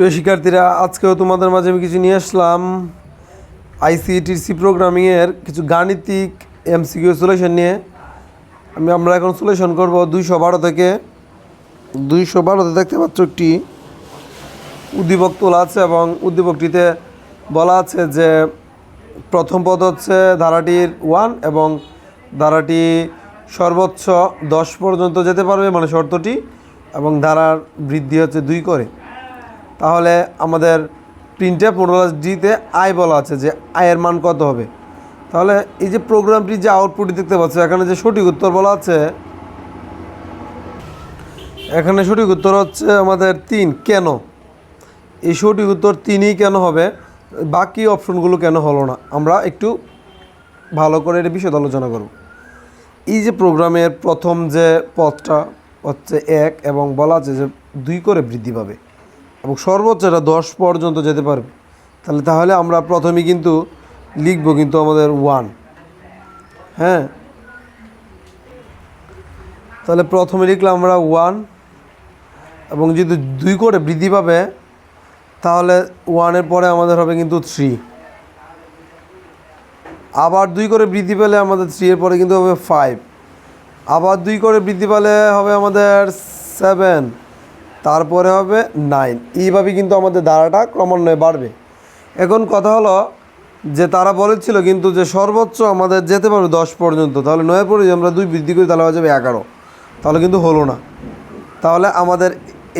প্রিয় শিক্ষার্থীরা, আজকেও তোমাদের মাঝে আমি কিছু নিয়ে আসলাম। আইসিটিসি প্রোগ্রামিংয়ের কিছু গাণিতিক এমসিকিউ সলিউশন নিয়ে। আমি, আমরা এখন সলিউশন করব দুইশো বারো থেকে। দুইশো বারোতে দেখতে পাচ্ছ একটি উদ্দীপক তোলা আছে এবং উদ্দীপকটিতে বলা আছে যে প্রথম পদ হচ্ছে ধারাটির ওয়ান এবং ধারাটি সর্বোচ্চ দশ পর্যন্ত যেতে পারবে মানে শর্তটি, এবং ধারার বৃদ্ধি হচ্ছে দুই করে। তাহলে আমাদের প্রিন্টে মোডালাস ডিতে আয় বলা আছে যে আয়ের মান কত হবে? তাহলে এই যে প্রোগ্রামটি যে আউটপুট দেখতে পাচ্ছ, এখানে যে সঠিক উত্তর বলা আছে, এখানে সঠিক উত্তর হচ্ছে আমাদের তিন। কেন? এই সঠিক উত্তর তিনই কেন হবে? বাকি অপশনগুলো কেন হলো না? আমরা একটু ভালো করে এটা বিশদ আলোচনা করব। এই যে প্রোগ্রামের প্রথম যে পথটা হচ্ছে এক এবং বলা আছে যে দুই করে বৃদ্ধি পাবে। এবং সর্বোচ্চ এটা দশ পর্যন্ত যেতে পারবে। তাহলে তাহলে আমরা প্রথমে কিন্তু লিখব কিন্তু আমাদের ওয়ান হ্যাঁ? তাহলে প্রথমে লিখলাম আমরা ওয়ান এবং যদি দুই করে বৃদ্ধি পাবে, তাহলে ওয়ানের পরে আমাদের হবে কিন্তু থ্রি আবার দুই করে বৃদ্ধি পেলে আমাদের থ্রি এর পরে কিন্তু হবে ফাইভ আবার দুই করে বৃদ্ধি পেলে হবে আমাদের সেভেন তারপরে হবে নাইন। এইভাবে কিন্তু আমাদের ধারাটা ক্রমান্বয়ে বাড়বে। এখন কথা হলো যে তারা বলেছিল কিন্তু যে সর্বোচ্চ আমাদের যেতে পারবে দশ পর্যন্ত, তাহলে নয় পরে আমরা দুই বৃদ্ধি করি, তাহলে হয়ে যাবে এগারো। তাহলে কিন্তু হলো না। তাহলে আমাদের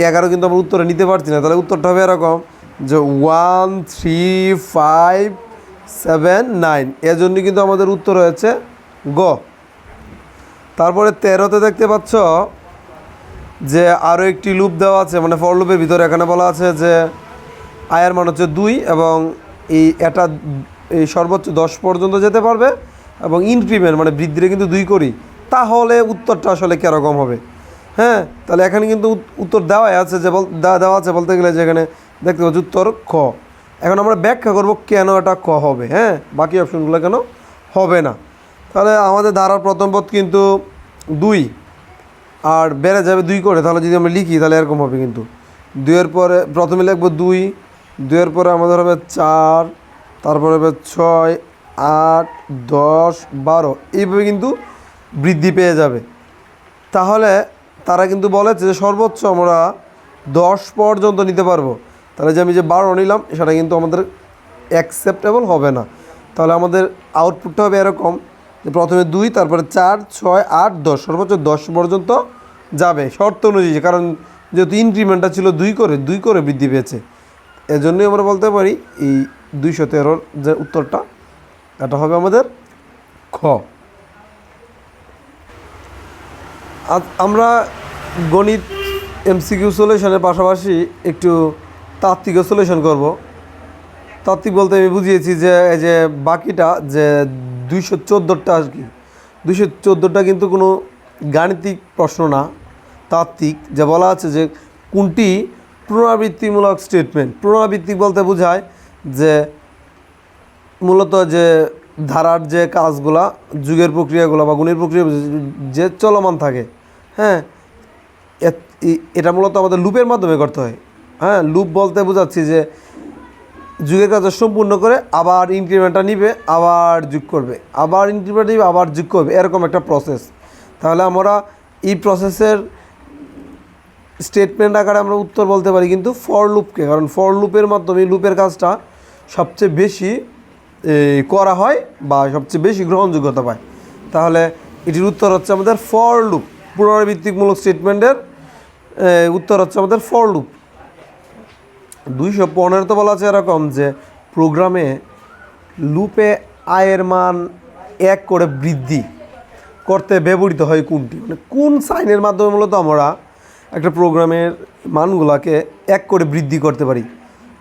এগারো কিন্তু আমরা উত্তরে নিতে পারছি না। তাহলে উত্তরটা হবে এরকম যে one, three, five, seven, nine. এর জন্য কিন্তু আমাদের উত্তর হয়েছে গ। তারপরে তেরোতে দেখতে পাচ্ছ যে আরও একটি লুপ দেওয়া আছে মানে ফর লুপের ভিতরে এখানে বলা আছে যে আয়ের মান হচ্ছে দুই এবং এই এটা এই সর্বোচ্চ দশ পর্যন্ত যেতে পারবে এবং ইনক্রিমেন্ট মানে বৃদ্ধিরে কিন্তু দুই করি। তাহলে উত্তরটা আসলে কীরকম হবে? হ্যাঁ তাহলে এখানে কিন্তু উত- উত্তর দেওয়াই আছে যে বল দেওয়া আছে বলতে গেলে যে এখানে দেখতে পাচ্ছি উত্তর খ। এখন আমরা ব্যাখ্যা করব কেন এটা ক হবে হ্যাঁ? বাকি অপশনগুলো কেন হবে না। তাহলে আমাদের ধারার প্রথম পথ কিন্তু দুই। আর বেড়ে যাবে দুই করে, তাহলে যদি আমরা লিখি, তাহলে এরকম হবে কিন্তু। দুইয়ের পরে প্রথমে লিখব দুই, দুইয়ের পরে আমাদের হবে চার, তারপরে হবে ছয়, আট, দশ, বারো, এইভাবে কিন্তু বৃদ্ধি পেয়ে যাবে। তাহলে তারা কিন্তু বলেছে যে সর্বোচ্চ আমরা দশ পর্যন্ত নিতে পারব। তাহলে যে আমি যে বারো নিলাম, সেটা কিন্তু আমাদের অ্যাকসেপ্টেবল হবে না। তাহলে আমাদের আউটপুটটা হবে এরকম প্রথমে দুই, তারপরে চার, ছয়, আট, দশ, সর্বোচ্চ দশ পর্যন্ত যাবে। শর্ত অনুযায়ী, কারণ যেহেতু ইনক্রিমেন্টটা ছিল দুই করে দুই করে বৃদ্ধি পেয়েছে। এজন্যই আমরা বলতে পারি, এই দুইশো তেরোর যে উত্তরটা, এটা হবে আমাদের খ। আমরা গণিত এমসিকিউ সলিউশনের পাশাপাশি একটু তাত্ত্বিক সলিউশন করব। তাত্ত্বিক বলতে আমি বুঝিয়েছি যে, এই যে বাকিটা যে দুইশো চোদ্দোটা আর কি? দুইশো চোদ্দোটা কিন্তু কোনো গাণিতিক প্রশ্ন না, তাত্ত্বিক। যে বলা আছে যে কোনটি পুনরাবৃত্তিমূলক স্টেটমেন্ট পুনরাবৃত্তি বলতে বোঝায় যে মূলত যে ধারার যে কাজগুলা, যুগের প্রক্রিয়াগুলো বা গুণের প্রক্রিয়া যে চলমান থাকে হ্যাঁ? এটা মূলত আমাদের লুপের মাধ্যমে করতে হয়। হ্যাঁ লুপ বলতে বোঝাচ্ছি যে যুগের কাজ সম্পূর্ণ করে আবার ইনক্রিমেন্টটা নিবে, আবার যোগ করবে। আবার ইনক্রিমেন্ট নিবে, আবার যোগ করবে। এরকম একটা প্রসেস তাহলে আমরা এই প্রসেসের স্টেটমেন্ট আকারে আমরা উত্তর বলতে পারি কিন্তু ফর লুপকে কারণ ফর লুপের মাধ্যমে লুপের কাজটা সবচেয়ে বেশি করা হয় বা সবচেয়ে বেশি গ্রহণযোগ্যতা পায়। তাহলে এটির উত্তর হচ্ছে আমাদের ফর লুপ পুনরাবৃত্তিমূলক স্টেটমেন্টের উত্তর হচ্ছে আমাদের ফর লুপ দুইশো পনেরোতে বলা আছে এরকম যে প্রোগ্রামে লুপে আয়ের মান এক করে বৃদ্ধি করতে ব্যবহৃত হয় কোনটি? মানে কোন সাইনের মাধ্যমে মূলত আমরা একটা প্রোগ্রামের মানগুলাকে এক করে বৃদ্ধি করতে পারি?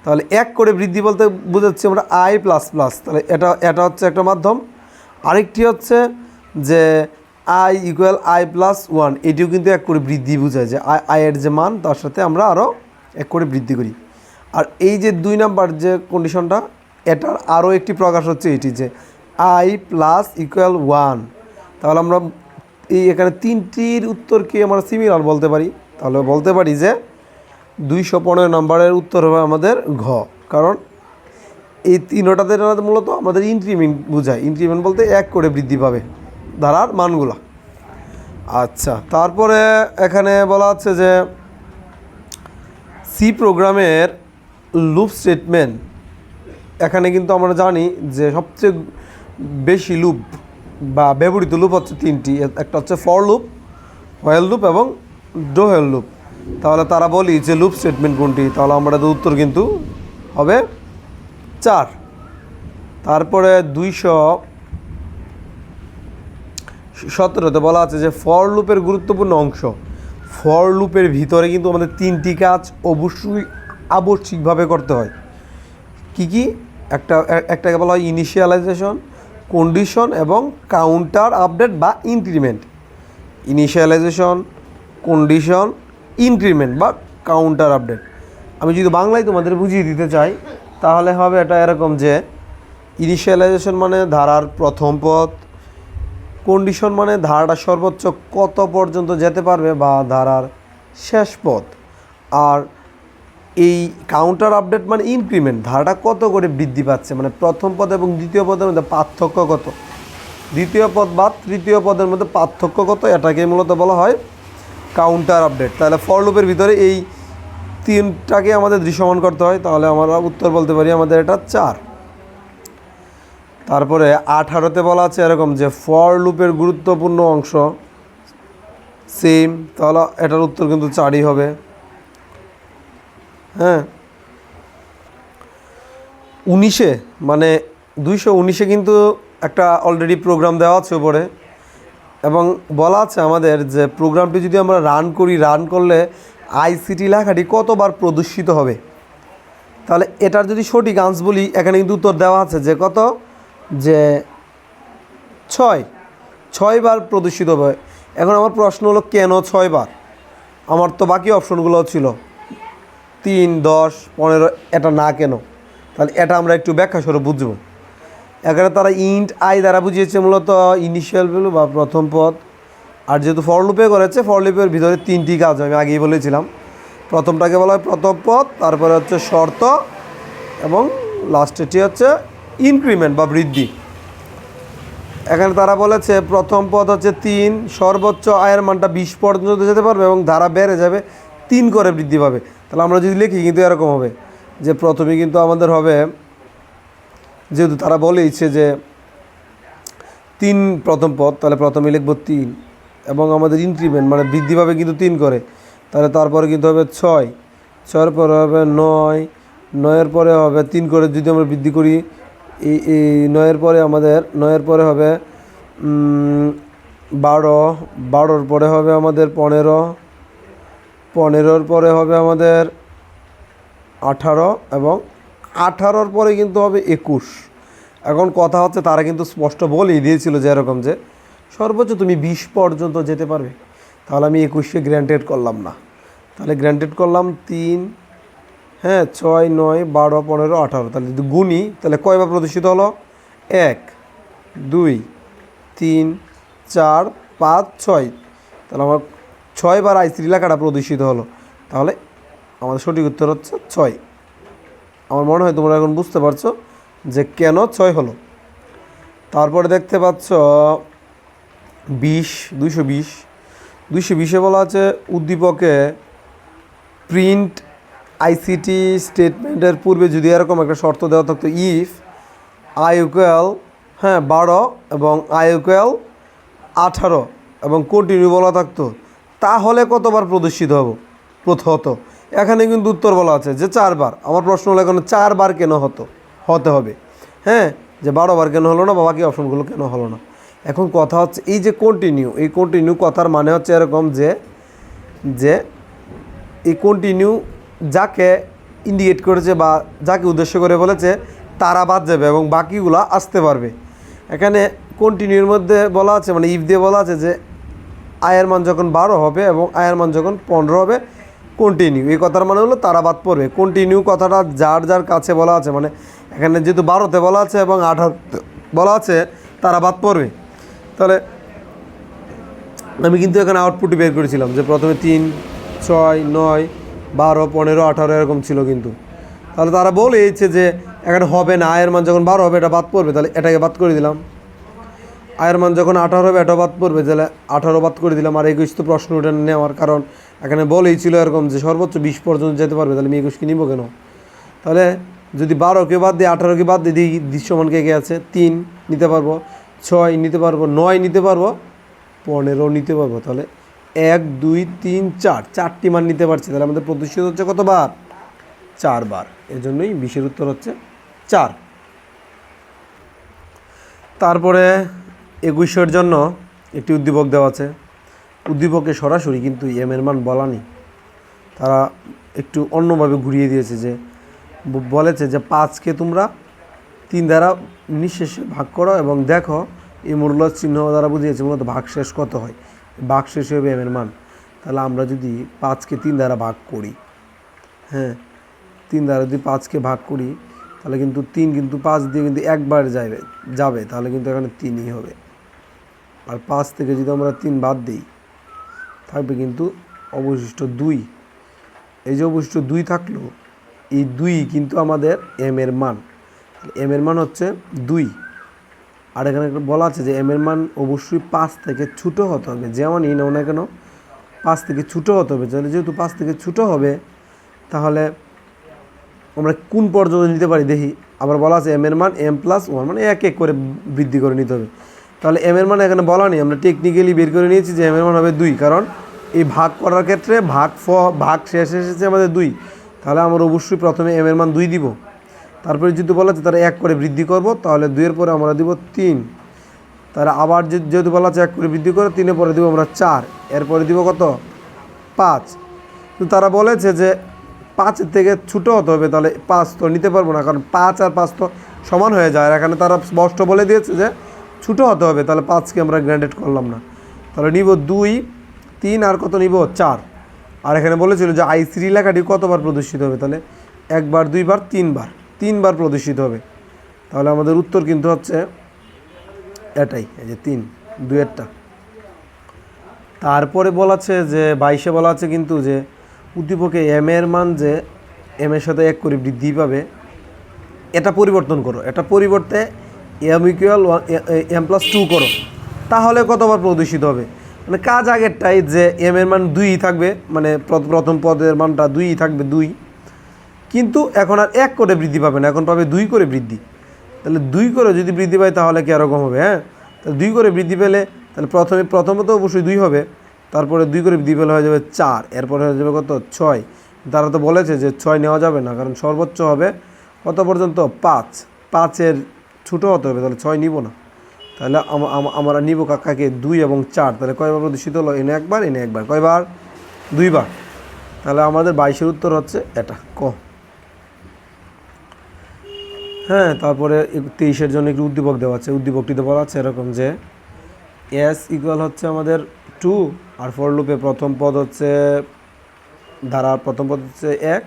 তাহলে এক করে বৃদ্ধি বলতে বোঝাচ্ছি আমরা আই প্লাস প্লাস। তাহলে এটা এটা হচ্ছে একটা মাধ্যম। আরেকটি হচ্ছে যে I equal I plus one, এটিও কিন্তু এক করে বৃদ্ধি বোঝায় যে আই আয়ের যে মান, তার সাথে আমরা আরও এক করে বৃদ্ধি করি। আর এই যে দুই নাম্বার যে কন্ডিশনটা এটার আরও একটি প্রকাশ হচ্ছে এটি যে আই প্লাস ইকুয়াল ওয়ান তাহলে আমরা এই এখানে তিনটির উত্তরকে আমরা সিমিলার বলতে পারি? তাহলে বলতে পারি যে দুইশো পনেরো নম্বরের উত্তর হবে আমাদের ঘ। কারণ এই তিনোটাতে মূলত আমাদের ইনক্রিমেন্ট বোঝায়। ইনক্রিমেন্ট বলতে এক করে বৃদ্ধি পাবে ধারার মানগুলা। আচ্ছা তারপরে এখানে বলা হচ্ছে যে সি প্রোগ্রামের লুপ স্টেটমেন্ট এখানে কিন্তু আমরা জানি যে সবচেয়ে বেশি লুপ বা ব্যবহৃত লুপ হচ্ছে তিনটি। একটা হচ্ছে ফর লুপ হোয়েল লুপ এবং ডো ডোহেল লুপ তাহলে তারা বলি যে লুপ স্টেটমেন্ট কোনটি? তাহলে আমাদের উত্তর কিন্তু হবে চার। তারপরে দুইশো সতেরোতে বলা আছে যে ফর লুপের গুরুত্বপূর্ণ অংশ। ফর লুপের ভিতরে কিন্তু আমাদের তিনটি কাজ অবশ্যই আবশ্যিকভাবে করতে হয়। কি কি? একটা একটাকে বলা হয় ইনিশিয়ালাইজেশন কন্ডিশন এবং কাউন্টার আপডেট বা ইনক্রিমেন্ট ইনিশিয়ালাইজেশন কন্ডিশন ইনক্রিমেন্ট বা কাউন্টার আপডেট আমি যদি বাংলায় তোমাদের বুঝিয়ে দিতে চাই, তাহলে হবে এটা এরকম যে ইনিশিয়ালাইজেশন মানে ধারার প্রথম পথ কন্ডিশন মানে ধারাটা সর্বোচ্চ কত পর্যন্ত যেতে পারবে বা ধারার শেষ পথ। আর এই কাউন্টার আপডেট মানে ইনক্রিমেন্ট ধারাটা কত করে বৃদ্ধি পাচ্ছে? মানে প্রথম পদ এবং দ্বিতীয় পদের মধ্যে পার্থক্য কত? দ্বিতীয় পদ বা তৃতীয় পদের মধ্যে পার্থক্য কত? এটাকে মূলত বলা হয় কাউন্টার আপডেট তাহলে ফর লুপের ভিতরে এই তিনটাকে আমাদের দৃশ্যমান করতে হয়। তাহলে আমরা উত্তর বলতে পারি আমাদের এটা চার। তারপরে আঠারোতে বলা আছে এরকম যে ফর লুপের গুরুত্বপূর্ণ অংশ সেম তাহলে এটার উত্তর কিন্তু চারই হবে। হ্যাঁ। উনিশে মানে দুইশো উনিশে কিন্তু একটা অলরেডি প্রোগ্রাম দেওয়া আছে ওপরে এবং বলা আছে আমাদের যে প্রোগ্রামটি যদি আমরা রান করি রান করলে আইসিটি লেখাটি কতবার প্রদর্শিত হবে? তাহলে এটার যদি সঠিক আন্স বলি, এখানে কিন্তু উত্তর দেওয়া আছে যে কত? যে ছয়। ছয়বার প্রদর্শিত হবে। এখন আমার প্রশ্ন হলো কেন ছয়বার? আমার তো বাকি অপশনগুলো ছিল। তিন, দশ, পনেরো, এটা না কেন? তাহলে এটা আমরা একটু ব্যাখ্যা স্বরূপ বুঝব। এখানে তারা ইন্ট আই দ্বারা বুঝিয়েছে মূলত ইনিশিয়াল ভ্যালু বা প্রথম পদ। আর যেহেতু ফরলুপে করেছে ফরলুপের ভিতরে তিনটি কাজ আমি আগেই বলেছিলাম। প্রথমটাকে বলা হয় প্রথম পদ, তারপরে হচ্ছে শর্ত এবং লাস্টেরটি হচ্ছে ইনক্রিমেন্ট বা বৃদ্ধি। এখানে তারা বলেছে প্রথম পদ হচ্ছে তিন, সর্বোচ্চ আয়ের মানটা বিশ পর্যন্ত যেতে পারবে এবং ধারা বেড়ে যাবে তিন করে বৃদ্ধি পাবে। তাহলে আমরা যদি লিখি কিন্তু এরকম হবে যে প্রথমে কিন্তু আমাদের হবে, যেহেতু তারা বলেইছে যে তিন প্রথম পদ, তাহলে প্রথমে লিখব তিন এবং আমাদের ইনক্রিমেন্ট মানে বৃদ্ধি পাবে কিন্তু তিন করে। তাহলে তারপরে কিন্তু হবে ছয়, ছয়ের পরে হবে নয়, নয়ের পরে হবে তিন করে যদি আমরা বৃদ্ধি করি, এই এই নয়ের পরে আমাদের, নয়ের পরে হবে বারো, বারোর পরে হবে আমাদের পনেরো পনেরোর পরে হবে আমাদের আঠারো এবং আঠারোর পরে কিন্তু হবে একুশ। এখন কথা হচ্ছে তারা কিন্তু স্পষ্ট বলেই দিয়েছিল যে এরকম যে সর্বোচ্চ তুমি বিশ পর্যন্ত যেতে পারবে। তাহলে আমি একুশে গ্র্যান্টেড করলাম না। তাহলে গ্র্যান্টেড করলাম তিন হ্যাঁ ছয়, নয়, বারো, পনেরো, আঠারো। তাহলে যদি গুণি, তাহলে কয়বার প্রদর্শিত হলো? এক, দুই, তিন, চার, পাঁচ, ছয়। তাহলে আমার ছয়বার আইসি লেখাটা প্রদর্শিত হলো। তাহলে আমাদের সঠিক উত্তর হচ্ছে ছয়। আমার মনে হয় তোমরা এখন বুঝতে পারছ যে কেন ছয় হলো। তারপরে দেখতে পাচ্ছ বিশ, দুইশো বিশ। দুইশো বিশে বলা আছে উদ্দীপকে প্রিন্ট আইসিটি স্টেটমেন্টের পূর্বে যদি এরকম একটা শর্ত দেওয়া থাকতো ইফ আই ইকুয়াল হ্যাঁ বারো এবং আই ইকুয়াল আঠারো এবং কন্টিনিউ বলা থাকতো তাহলে কতবার প্রদর্শিত হব? প্রথমত। এখানে কিন্তু উত্তর বলা আছে যে চারবার। আমার প্রশ্ন হলো এখানে চারবার কেন হতো? হতে হবে। হ্যাঁ? যে বারো বার কেন হলো না বা বাকি অপশনগুলো কেন হলো না? এখন কথা হচ্ছে এই যে কন্টিনিউ এই কন্টিনিউ কথার মানে হচ্ছে এরকম যে যে এই কন্টিনিউ যাকে ইন্ডিকেট করেছে বা যাকে উদ্দেশ্য করে বলেছে, তারা বাদ যাবে এবং বাকিগুলা আসতে পারবে। এখানে কন্টিনিউর মধ্যে বলা আছে মানে ইফ দিয়ে বলা আছে যে আয়ের মান যখন বারো হবে এবং আয়ের মান যখন পনেরো হবে কন্টিনিউ এই কথার মানে হলো তারা বাদ পড়বে। কন্টিনিউ কথাটা যার যার কাছে বলা আছে মানে এখানে যেহেতু বারোতে বলা আছে এবং আঠারোতে বলা আছে, তারা বাদ পড়বে। তাহলে আমি কিন্তু এখানে আউটপুট বের করেছিলাম যে প্রথমে তিন, ছয়, নয়, বারো, পনেরো, আঠারো এরকম ছিল কিন্তু। তাহলে তারা বলেছে যে এখানে হবে না, আয়ের মান যখন বারো হবে, এটা বাদ পড়বে। তাহলে এটাকে বাদ করে দিলাম। আয়ের মান যখন আঠারো হবে এটা বাদ পড়বে, তাহলে আঠারো বাদ করে দিলাম। আর একুশ তো প্রশ্ন উঠে নেওয়ার, কারণ এখানে বলেই ছিল এরকম যে সর্বোচ্চ বিশ পর্যন্ত যেতে পারবে, তাহলে আমি একুশকে নিব কেন? তাহলে যদি বারোকে বাদ দিই আঠারোকে বাদ দিয়ে দিই দৃশ্যমান কে কে আছে। তিন নিতে পারব, ছয় নিতে পারব, নয় নিতে পারব, পনেরো নিতে পারব। তাহলে এক, দুই, তিন, চার, চারটি মান নিতে পারছি। তাহলে আমাদের প্রতিষ্ঠিত হচ্ছে কতবার? চারবার। এর জন্যই বিশের উত্তর হচ্ছে চার। তারপরে একুশের জন্য একটি উদ্দীপক দেওয়া আছে। উদ্দীপকে সরাসরি কিন্তু এম এর মান বলা নেই। তারা একটু অন্যভাবে ঘুরিয়ে দিয়েছে যে বলেছে যে পাঁচকে তোমরা তিন দ্বারা নিঃশেষে ভাগ করো এবং দেখো এই মূল্য চিহ্ন দ্বারা বুঝিয়েছে মূলত ভাগ শেষ কত হয়। ভাগ শেষ হবে এম এর মান। তাহলে আমরা যদি পাঁচকে তিন দ্বারা ভাগ করি হ্যাঁ তিন দ্বারা যদি পাঁচকে ভাগ করি, তাহলে কিন্তু তিন কিন্তু পাঁচ দিয়ে কিন্তু একবার যাবে যাবে, তাহলে কিন্তু এখানে তিনই হবে। আর পাঁচ থেকে যদি আমরা তিন বাদ দিই, থাকবে কিন্তু অবশিষ্ট দুই। এই যে অবশিষ্ট দুই থাকল, এই দুই কিন্তু আমাদের এম এর মান। এম এর মান হচ্ছে দুই। আর এখানে বলা আছে যে এম এর মান অবশ্যই পাঁচ থেকে ছোটো হতে হবে। যেমনই নাও না কেন, পাঁচ থেকে ছোটো হতে হবে। তাহলে যেহেতু পাঁচ থেকে ছোটো হবে, তাহলে আমরা কোন পর্যন্ত নিতে পারি? দেখি। আবার বলা আছে এম এর মান এম প্লাস ওয়ান মানে এক এক করে বৃদ্ধি করে নিতে হবে। তাহলে এম এর মান এখানে বলা নেই। আমরা টেকনিক্যালি বের করে নিয়েছি যে এম এর মান হবে দুই। কারণ এই ভাগ করার ক্ষেত্রে ভাগ ফ, ভাগ শেষ এসেছে আমাদের দুই। তাহলে আমরা অবশ্যই প্রথমে এম এর মান দুই দিব। তারপরে যদি বলা আছে তারা এক করে বৃদ্ধি করব। তাহলে দুইয়ের পরে আমরা দিব তিন। তারা আবার যেহেতু বলা আছে এক করে বৃদ্ধি করে, তিনের পরে দিব আমরা চার। এরপরে দিব কত? পাঁচ। কিন্তু তারা বলেছে যে পাঁচের থেকে ছোটো হতে হবে। তাহলে পাঁচ তো নিতে পারব না। কারণ পাঁচ আর পাঁচ তো সমান হয়ে যায়। আর এখানে তারা স্পষ্ট বলে দিয়েছে যে ছোটো হতে হবে, তাহলে পাঁচকে আমরা গ্র্যান্ডেড করলাম না। তাহলে নিব দুই, তিন আর কত নিব? চার। আর এখানে বলেছিল যে আই থ্রি লেখাটি কতবার প্রদর্শিত হবে? তাহলে একবার, দুইবার, তিনবার। তিনবার প্রদর্শিত হবে। তাহলে আমাদের উত্তর কিন্তু হচ্ছে এটাই, এই যে তিন দুয়েরটা তারপরে বলা আছে যে, বাইশে বলা আছে কিন্তু যে, উদ্দীপকে এম এর মান যে এম এর সাথে এক করে বৃদ্ধি পাবে, এটা পরিবর্তন করো। এটা পরিবর্তে M equal M plus two করো, তাহলে কতবার প্রদর্শিত হবে? মানে কাজ আগেরটাই যে এম এর মান দুই থাকবে মানে প্র- প্রথম পদের মানটা দুই থাকবে দুই, কিন্তু এখন আর এক করে বৃদ্ধি পাবে না, এখন পাবে দুই করে বৃদ্ধি। তাহলে দুই করে যদি বৃদ্ধি পায় তাহলে কি এরকম হবে হ্যাঁ? তাহলে দুই করে বৃদ্ধি পেলে, তাহলে প্রথমে, প্রথমত অবশ্যই দুই হবে, তারপরে দুই করে বৃদ্ধি পেলে হয়ে যাবে চার, এরপরে হয়ে যাবে কত? ছয়। তারা তো বলেছে যে ছয় নেওয়া যাবে না, কারণ সর্বোচ্চ হবে কত পর্যন্ত? পাঁচ। পাঁচের ছোটো হতে হবে, তাহলে ছয় নিব না। তাহলে আম- আম- আমরা নিব কাকাকে দুই এবং চার, তাহলে কয়বার প্রদর্শিত হলো? এনে একবার এনে একবার, কয়বার? দুইবার। তাহলে আমাদের বাইশের উত্তর হচ্ছে এটা, ক। হ্যাঁ তারপরে তেইশের জন্য একটু উদ্দীপক দেওয়া আছে। উদ্দীপকটিতে বলা আছে এরকম যে এস ইকুয়াল হচ্ছে আমাদের টু আর ফর লুপে প্রথম পদ হচ্ছে ধারার প্রথম পদ হচ্ছে এক,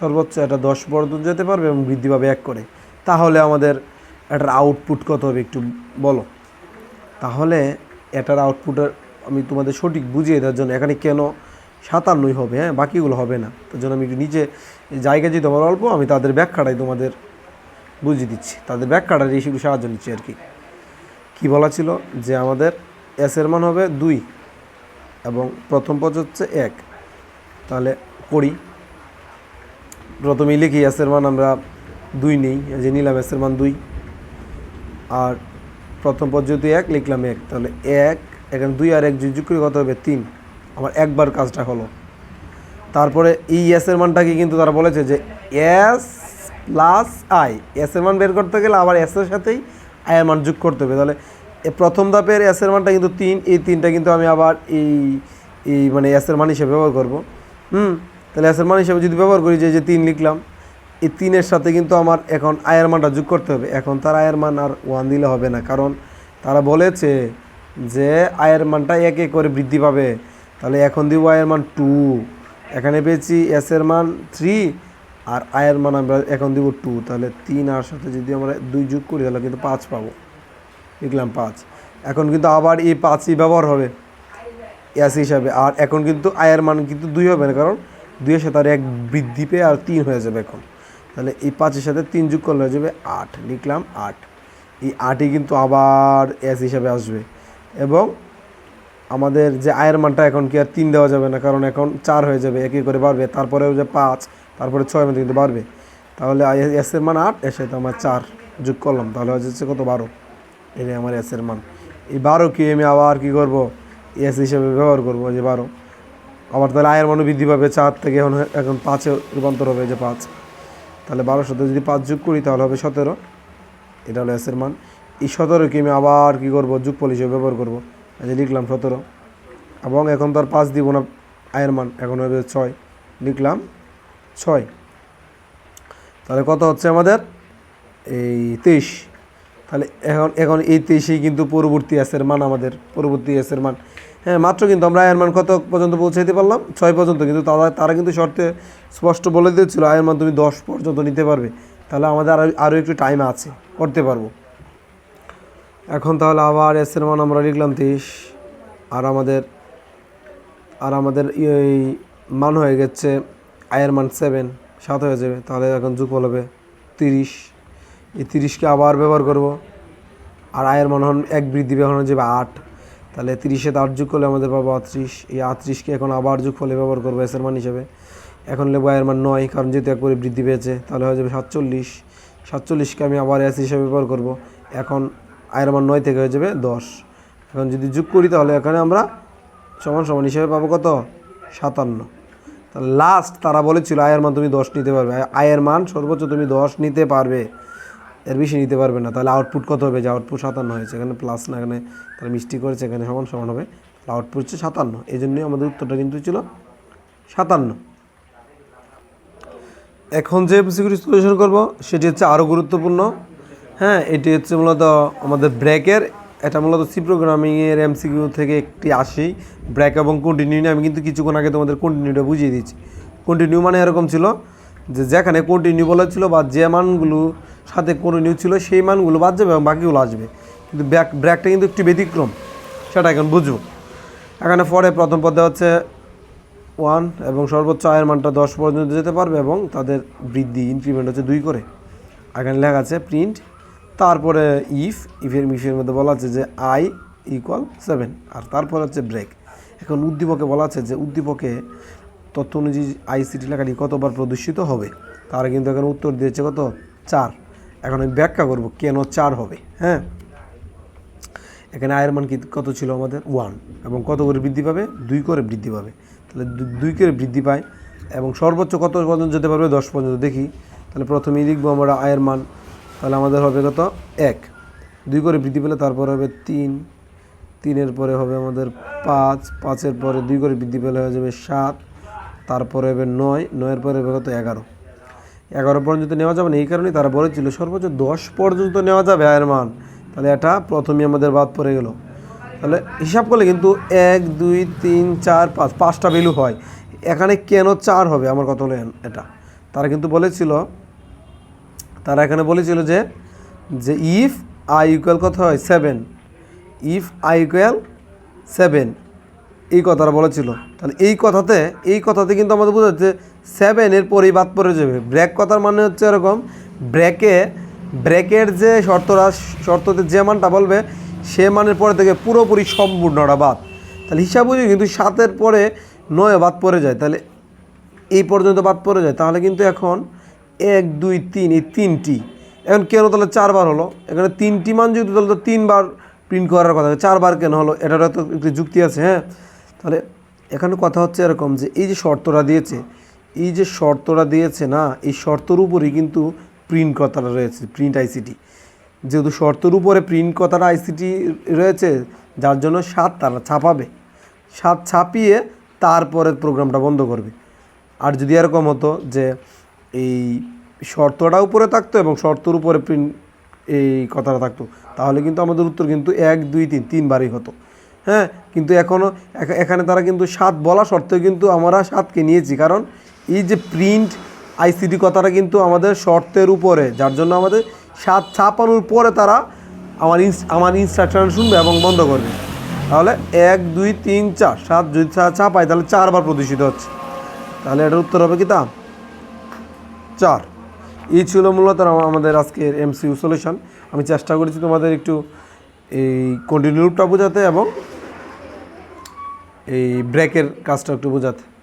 সর্বোচ্চ এটা দশ পর্যন্ত যেতে পারবে এবং বৃদ্ধি পাবে এক করে। তাহলে আমাদের এটার আউটপুট কত হবে একটু বলো। তাহলে এটার আউটপুটের আমি তোমাদের সঠিক বুঝিয়ে দেওয়ার জন্য এখানে কেন সাতান্নই হবে হ্যাঁ? বাকিগুলো হবে না। তার জন্য আমি একটু নিচে জায়গা যেহেতু আমার অল্প, আমি তাদের ব্যাখ্যাটাই তোমাদের বুঝিয়ে দিচ্ছি। তাদের ব্যাখ্যাটা এই একটু সাহায্য নিচ্ছি আর কি। কী বলা ছিল? যে আমাদের এস এর মান হবে দুই এবং প্রথম পদ হচ্ছে এক। তাহলে করি। প্রথমেই লিখি এস এর মান আমরা দুই নেই যে নিলাম এস এর মান দুই। আর প্রথম পদ যেহেতু এক, লিখলাম এক। তাহলে এক, এখানে দুই আর এক যোগ করে কত হবে? তিন। আমার একবার কাজটা হলো। তারপরে এই এস এর মানটাকে কিন্তু তারা বলেছে যে এস প্লাস আই এস এর মান বের করতে গেলে আবার এস এর সাথেই আই এর মান যোগ করতে হবে। তাহলে প্রথম ধাপের এস এর মানটা কিন্তু তিন, এই তিনটা কিন্তু আমি আবার এই এই মানে এস এর মান হিসেবে ব্যবহার করব। হুম? তাহলে এস এর মান হিসেবে যদি ব্যবহার করি যে তিন লিখলাম এই তিনের সাথে কিন্তু আমার এখন আয়ের মানটা যোগ করতে হবে। এখন তার আয়ের মান আর ওয়ান দিলে হবে না, কারণ তারা বলেছে যে আয়ের মানটা এক এক করে বৃদ্ধি পাবে। তাহলে এখন দিব আয়ের মান টু এখানে পেয়েছি এস এর মান থ্রি আর আয়ের মান আমরা এখন দিব টু তাহলে তিন আর সাথে যদি আমরা দুই যোগ করি, তাহলে কিন্তু পাঁচ পাবো। লিখলাম পাঁচ। এখন কিন্তু আবার এই পাঁচই ব্যবহার হবে এস হিসাবে, আর এখন কিন্তু আয়ের মান কিন্তু দুই হবে না, কারণ দুইয়ের সাথে আর এক বৃদ্ধি পেয়ে আর তিন হয়ে যাবে এখন। তাহলে এই পাঁচের সাথে তিন যোগ করলে হয়ে যাবে আট। লিখলাম আট। এই আটই কিন্তু আবার এস হিসাবে আসবে। এবং আমাদের যে আয়ের মানটা এখন কি আর তিন দেওয়া যাবে না, কারণ এখন চার হয়ে যাবে, একই করে বাড়বে। তারপরেও যে পাঁচ, তারপরে ছয় মধ্যে কিন্তু বাড়বে। তাহলে এস এর মান আট এর সাথে আমার চার যোগ করলাম, তাহলে যাচ্ছে কত? বারো। এটাই আমার এস এর মান। এই বারোকে আমি আবার কি করব? এস হিসেবে ব্যবহার করব যে বারো। আবার তাহলে আয়ের মানও বৃদ্ধি পাবে, চার থেকে এখন এখন পাঁচে রূপান্তর হবে যে পাঁচ। তাহলে সাথে যদি পাঁচ যোগ করি তাহলে হবে সতেরো। এটা হলো এসের মান। এই সতেরোকে আমি আবার কী করব? যুগফল হিসেবে ব্যবহার করব। যে লিখলাম সতেরো। এবং এখন তো আর পাঁচ দিব না, আয়ের মান। এখন হবে ছয়। লিখলাম ছয়। তাহলে কত হচ্ছে আমাদের? এই তেইশ। তাহলে এখন এখন এই তেইশেই কিন্তু পরবর্তী এসের মান আমাদের। পরবর্তী এসের মান। হ্যাঁ মাত্র কিন্তু আমরা আয়ের মান কত পর্যন্ত পৌঁছে পৌঁছাইতে পারলাম? ছয় পর্যন্ত, কিন্তু তারা তারা কিন্তু শর্তে স্পষ্ট বলে দিয়েছিল আয়ের মান তুমি দশ পর্যন্ত নিতে পারবে। তাহলে আমাদের আরও আরও একটু টাইম আছে, করতে পারব। এখন তাহলে আবার এসের মান আমরা লিখলাম তেইশ। আর আমাদের আর আমাদের এই মান হয়ে গেছে আয়ের মান সেভেন সাত হয়ে যাবে। তাহলে এখন যুগফল হবে তিরিশ। এই তিরিশকে আবার ব্যবহার করব। আর আয়ের মান হন এক বৃদ্ধি ব্যবহার হয়ে যাবে আট। তাহলে তিরিশে আট যুগ করলে আমাদের পাবো আটত্রিশ। এই আটত্রিশকে এখন আবার যুগ ফলে ব্যবহার করব এসের মান হিসেবে। এখন নেব আয়ের মান নয়, কারণ যেহেতু একবারে বৃদ্ধি পেয়েছে, তাহলে হয়ে যাবে সাতচল্লিশ। সাতচল্লিশকে আমি আবার এস হিসেবে ব্যবহার করব। এখন আয়ের মান নয় থেকে হয়ে যাবে দশ। এখন যদি যোগ করি তাহলে এখানে আমরা সমান সমান হিসেবে পাবো কত? সাতান্ন। লাস্ট তারা বলেছিল আয়ের মান তুমি দশ নিতে পারবে। আয়ের মান সর্বোচ্চ তুমি দশ নিতে পারবে। এর বেশি নিতে পারবে না। তাহলে আউটপুট কত হবে? যে আউটপুট সাতান্ন হয়েছে। এখানে প্লাস না, এখানে তারা মিষ্টি করেছে, এখানে সমান সমান হবে। আউটপুট হচ্ছে সাতান্ন। এই জন্যই আমাদের উত্তরটা কিন্তু ছিল সাতান্ন। এখন যে এমসিকিউ সলিউশন করব, সেটি হচ্ছে আরও গুরুত্বপূর্ণ। হ্যাঁ এটি হচ্ছে মূলত আমাদের ব্র্যাকের এটা মূলত সি প্রোগ্রামিংয়ের এমসিকিউ থেকে একটি আসেই ব্র্যাক এবং কন্টিনিউ নিয়ে আমি কিন্তু কিছুক্ষণ আগে তোমাদের কন্টিনিউটা বুঝিয়ে দিচ্ছি। কন্টিনিউ মানে এরকম ছিল যে যেখানে কন্টিনিউ বলা ছিল বা যে মানগুলো সাথে কন্টিনিউ ছিল, সেই মানগুলো বাদ যাবে এবং বাকিগুলো আসবে। কিন্তু ব্যাক ব্র্যাকটা কিন্তু একটি ব্যতিক্রম, সেটা এখন বুঝব। এখানে পরে প্রথম পদে হচ্ছে ওয়ান এবং সর্বোচ্চ আয়ের মানটা দশ পর্যন্ত যেতে পারবে এবং তাদের বৃদ্ধি ইনক্রিমেন্ট হচ্ছে দুই করে। এখানে লেখা আছে প্রিন্ট তারপরে ইফ ইফের মিফের মধ্যে বলা আছে যে আই ইকুয়াল সেভেন আর তারপর হচ্ছে ব্রেক এখন উদ্দীপকে বলা আছে যে উদ্দীপকে তথ্য অনুযায়ী আইসিটি লেখাটি কতবার প্রদর্শিত হবে? তারা কিন্তু এখানে উত্তর দিয়েছে কত? চার। এখন আমি ব্যাখ্যা করব কেন চার হবে হ্যাঁ? এখানে আয়ের মান কি, কত ছিল আমাদের? ওয়ান। এবং কত করে বৃদ্ধি পাবে? দুই করে বৃদ্ধি পাবে। তাহলে দুই করে বৃদ্ধি পায়। এবং সর্বোচ্চ কত পর্যন্ত যেতে পারবে? দশ পর্যন্ত। দেখি। তাহলে প্রথমেই লিখব আমরা আয়ের মান। তাহলে আমাদের হবে কত? এক। দুই করে বৃদ্ধি পেলে তারপর হবে তিন। তিনের পরে হবে আমাদের পাঁচ। পাঁচের পরে দুই করে বৃদ্ধি পেলে হয়ে যাবে সাত। তারপরে হবে নয়। নয়ের পরে হবে কত? এগারো। এগারো পর্যন্ত নেওয়া যাবে না। এই কারণেই তারা বলেছিল সর্বোচ্চ দশ পর্যন্ত নেওয়া যাবে আয়ের মান তাহলে এটা প্রথমেই আমাদের বাদ পড়ে গেল। তাহলে হিসাব করলে কিন্তু এক, দুই, তিন, চার, পাঁচ, পাঁচটা ভ্যালু হয়। এখানে কেন চার হবে? আমার কথা হলো এটা। তারা কিন্তু বলেছিল, তারা এখানে বলেছিল যে যে ইফ আই ইকুয়াল কত হয়? Seven if I equal seven এই কথাটা বলেছিল। তাহলে এই কথাতে এই কথাতে কিন্তু আমাদের বোঝা সেভেনের পরেই বাদ পড়ে যাবে। ব্রেক কথার মানে হচ্ছে এরকম, ব্রেকে, ব্রেকের যে শর্তরা, শর্ততে যে মানটা বলবে, সে মানের পরে থেকে পুরোপুরি সম্পূর্ণটা বাদ। তাহলে হিসাব বুঝি কিন্তু সাতের পরে নয় বাদ পড়ে যায়। তাহলে এই পর্যন্ত বাদ পড়ে যায়। তাহলে কিন্তু এখন এক, দুই, তিন, এই তিনটি। এখন কেন তাহলে চারবার হলো? এখানে তিনটি মান যেহেতু তাহলে তো তিনবার প্রিন্ট করার কথা। চারবার কেন হলো? এটারও তো একটু যুক্তি আছে হ্যাঁ? তাহলে এখানে কথা হচ্ছে এরকম যে এই যে শর্তটা দিয়েছে এই যে শর্তটা দিয়েছে না, এই শর্তর উপরেই কিন্তু প্রিন্ট কথাটা রয়েছে প্রিন্ট আইসিটি যেহেতু শর্তর উপরে প্রিন্ট কথাটা আইসিটি রয়েছে, যার জন্য সাত তারা ছাপাবে। সাত ছাপিয়ে তারপরে প্রোগ্রামটা বন্ধ করবে। আর যদি এরকম হতো যে এই শর্তটা উপরে থাকতো এবং শর্তর উপরে প্রিন্ট এই কথাটা থাকতো, তাহলে কিন্তু আমাদের উত্তর কিন্তু এক, দুই, তিন, তিনবারই হতো। হ্যাঁ কিন্তু এখনও এখানে তারা কিন্তু সাত বলা সত্ত্বেও কিন্তু আমরা সাতকে নিয়েছি, কারণ এই যে প্রিন্ট আইসিডি কথাটা কিন্তু আমাদের শর্তের উপরে, যার জন্য আমাদের সাত ছাপানোর পরে তারা আমার আমার ইনস্ট্রাকশন শুনবে এবং বন্ধ করবে। তাহলে এক, দুই, তিন, চার, সাত যদি চাপায় তাহলে চারবার প্রদূষিত হচ্ছে। তাহলে এটার উত্তর হবে কি তা? চার। এই ছিল মূলত আমাদের আজকের এমসিউ সলিউশন আমি চেষ্টা করেছি তোমাদের একটু এই কন্টিনিউটা বোঝাতে এবং এই ব্রেকের কাজটা একটু বোঝাতে।